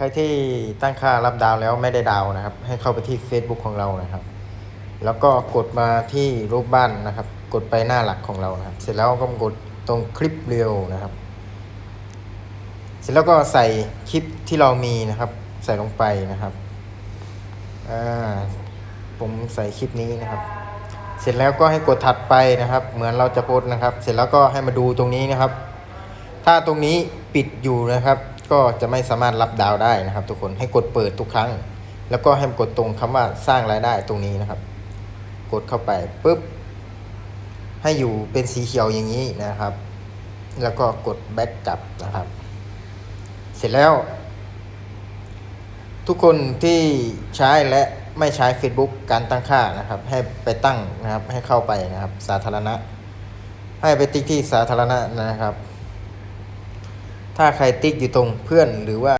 ใครที่ตั้งค่ารับดาวแล้วไม่ได้ดาวนะครับ ให้เข้าไปที่ Facebook ของเรานะครับ แล้วก็กดมาที่รูปบ้านนะครับ กดไปหน้าหลักของเรานะครับ เสร็จแล้วก็กดตรงคลิปเรียวนะครับ เสร็จแล้วก็ใส่คลิปที่เรามีนะครับ ใส่ลงไปนะครับอ่าผมใส่คลิปนี้นะครับ เสร็จแล้วก็ให้กดถัดไปนะครับ เหมือนเราจะโพสนะครับ เสร็จแล้วก็ให้มาดูตรงนี้นะครับ ถ้าตรงนี้ปิดอยู่นะครับ ก็จะไม่สามารถรับดาวได้นะครับ ทุกคนให้กดเปิดทุกครั้ง แล้วก็ให้กดตรงคำว่าสร้างรายได้ตรงนี้นะครับ กดเข้าไปปุ๊บให้อยู่เป็นสีเขียวอย่างนี้นะครับ แล้วก็กดแบ็กกลับนะครับ เสร็จแล้ว ทุกคนที่ใช้และไม่ใช้ Facebook การตั้งค่านะครับ ให้ไปตั้งนะครับให้เข้าไปนะครับ สาธารณะ ให้ไปติ๊กที่สาธารณะนะครับ ถ้าใครติ๊กอยู่ตรงเพื่อนหรือว่า